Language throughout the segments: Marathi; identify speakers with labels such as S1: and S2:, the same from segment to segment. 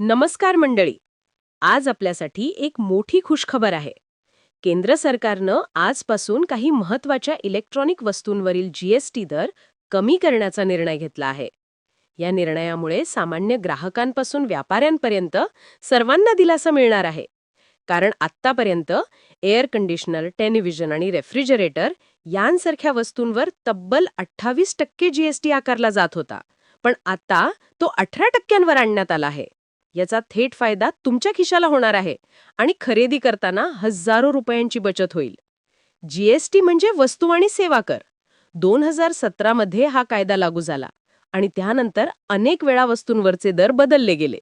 S1: नमस्कार मंडळी. आज आपल्यासाठी एक मोठी खुशखबर आहे. केंद्र सरकारनं आजपासून काही महत्त्वाच्या इलेक्ट्रॉनिक वस्तूंवरील जीएसटी दर कमी करण्याचा निर्णय घेतला आहे. या निर्णयामुळे सामान्य ग्राहकांपासून व्यापाऱ्यांपर्यंत सर्वांना दिलासा मिळणार आहे. कारण आत्तापर्यंत एअर कंडिशनर टेलिव्हिजन आणि रेफ्रिजरेटर यांसारख्या वस्तूंवर तब्बल अठ्ठावीस टक्के जीएसटी आकारला जात होता. पण आता तो अठरा टक्क्यांवर आणण्यात आला आहे. याचा थेट फायदा तुमच्या खिशाला होणार आहे आणि खरेदी करताना हजारो रुपयांची बचत होईल. जीएसटी म्हणजे वस्तू आणि सेवा कर. दोन हजार सतरामध्ये हा कायदा लागू झाला आणि त्यानंतर अनेक वेळा वस्तूंवरचे दर बदलले गेले.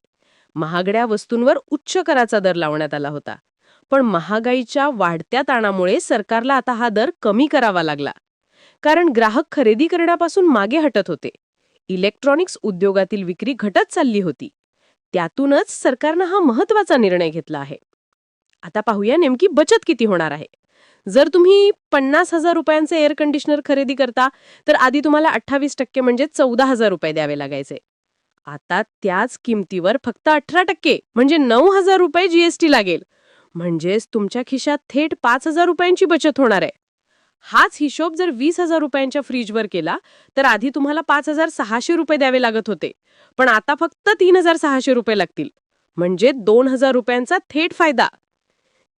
S1: महागड्या वस्तूंवर उच्च कराचा दर लावण्यात आला होता. पण महागाईच्या वाढत्या ताणामुळे सरकारला आता हा दर कमी करावा लागला. कारण ग्राहक खरेदी करण्यापासून मागे हटत होते. इलेक्ट्रॉनिक्स उद्योगातील विक्री घटत चालली होती. त्यातूनच सरकारनं हा महत्त्वाचा निर्णय घेतला आहे. आता पाहूया नेमकी बचत किती होणार आहे. जर तुम्ही पन्नास हजार रुपयांचे एअर कंडिशनर खरेदी करता तर आधी तुम्हाला अठ्ठावीस टक्के म्हणजे चौदा हजार रुपये द्यावे लागायचे. आता त्याच किमतीवर फक्त अठरा टक्के म्हणजे नऊ हजार रुपये जीएसटी लागेल. म्हणजेच तुमच्या खिशात थेट पाच हजार रुपयांची बचत होणार आहे. हाच हिशोब जर वीस हजार रुपयांच्या फ्रीजवर केला तर आधी तुम्हाला पाच हजार सहाशे रुपये द्यावे लागत होते. पण आता फक्त तीन हजार सहाशे रुपये लागतील. म्हणजे दोन हजार रुपयांचा थेट फायदा.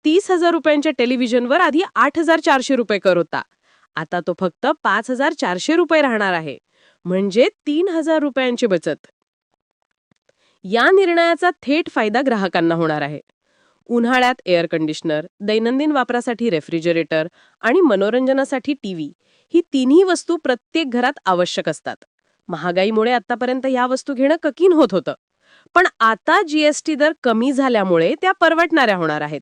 S1: तीस हजार रुपयांच्या टेलिव्हिजनवर आधी आठ हजार चारशे रुपये कर होता. आता तो फक्त पाच हजार चारशे रुपये राहणार आहे. म्हणजे तीन हजार रुपयांची बचत. या निर्णयाचा थेट फायदा ग्राहकांना होणार आहे. उन्हाळ्यात एअर कंडिशनर दैनंदिन वापरासाठी रेफ्रिजरेटर आणि मनोरंजनासाठी टीव्ही ही तिन्ही वस्तू प्रत्येक घरात आवश्यक असतात. महागाईमुळे आतापर्यंत या वस्तू घेणं कठीण होत होतं. पण आता जीएसटी दर कमी झाल्यामुळे त्या परवडणाऱ्या होणार आहेत.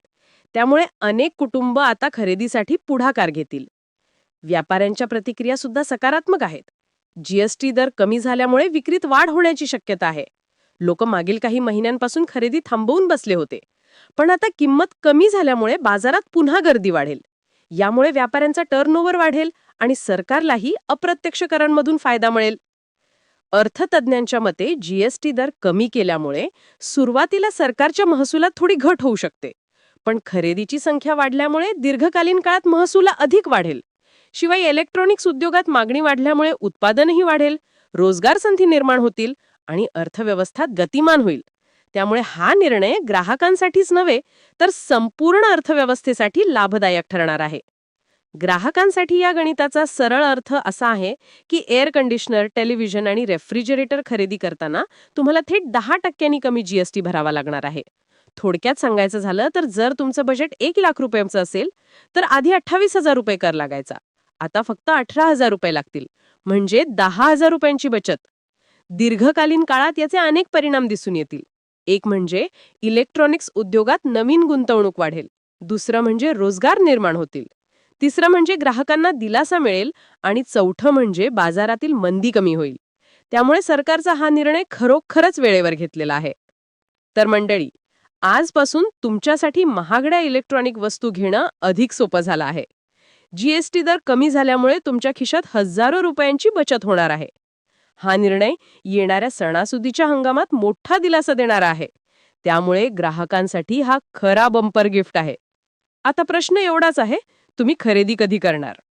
S1: त्यामुळे अनेक कुटुंब आता खरेदीसाठी पुढाकार घेतील. व्यापाऱ्यांच्या प्रतिक्रिया सुद्धा सकारात्मक आहेत. जीएसटी दर कमी झाल्यामुळे विक्रीत वाढ होण्याची शक्यता आहे. लोक मागील काही महिन्यांपासून खरेदी थांबवून बसले होते. पण आता किंमत कमी झाल्यामुळे बाजारात पुन्हा गर्दी वाढेल. यामुळे व्यापाऱ्यांचा टर्नओव्हर वाढेल आणि सरकारलाही अप्रत्यक्ष करांमधून फायदा मिळेल. अर्थतज्ज्ञांच्या मते जीएसटी दर कमी केल्यामुळे सुरुवातीला सरकारच्या महसुलात थोडी घट होऊ शकते. पण खरेदीची संख्या वाढल्यामुळे दीर्घकालीन काळात महसूल अधिक वाढेल. शिवाय इलेक्ट्रॉनिक्स उद्योगात मागणी वाढल्यामुळे उत्पादनही वाढेल रोजगार संधी निर्माण होतील आणि अर्थव्यवस्था गतिमान होईल. त्यामुळे हा निर्णय ग्राहकांसाठीच नव्हे तर संपूर्ण अर्थव्यवस्थेसाठी लाभदायक ठरणार आहे. ग्राहकांसाठी या गणिताचा सरळ अर्थ असा आहे की एअर कंडिशनर टेलिव्हिजन आणि रेफ्रिजरेटर खरेदी करताना तुम्हाला थेट दहा टक्क्यांनी कमी जीएसटी भरावा लागणार आहे. थोडक्यात सांगायचं झालं तर जर तुमचं बजेट एक लाख रुपयांचं असेल तर आधी अठ्ठावीस हजार रुपये कर लागायचा. आता फक्त अठरा हजार रुपये लागतील. म्हणजे दहा हजार रुपयांची बचत. दीर्घकालीन काळात याचे अनेक परिणाम दिसून येतील. एक म्हणजे इलेक्ट्रॉनिक्स उद्योगात नवीन गुंतवणूक वाढेल. दुसरं म्हणजे रोजगार निर्माण होतील. तिसरं म्हणजे ग्राहकांना दिलासा मिळेल आणि चौथं म्हणजे बाजारातील मंदी कमी होईल. त्यामुळे सरकारचा हा निर्णय खरोखरच वेळेवर घेतलेला आहे. तर मंडळी आजपासून तुमच्यासाठी महागड्या इलेक्ट्रॉनिक वस्तू घेणं अधिक सोपं झालं आहे. जीएसटी दर कमी झाल्यामुळे तुमच्या खिशात हजारो रुपयांची बचत होणार आहे. हा निर्णय येणाऱ्या सणासुदीच्या हंगामात मोठा दिलासा देणारा आहे. त्यामुळे ग्राहकांसाठी हा खरा बंपर गिफ्ट आहे. आता प्रश्न एवढाच आहे तुम्ही खरेदी कधी करणार?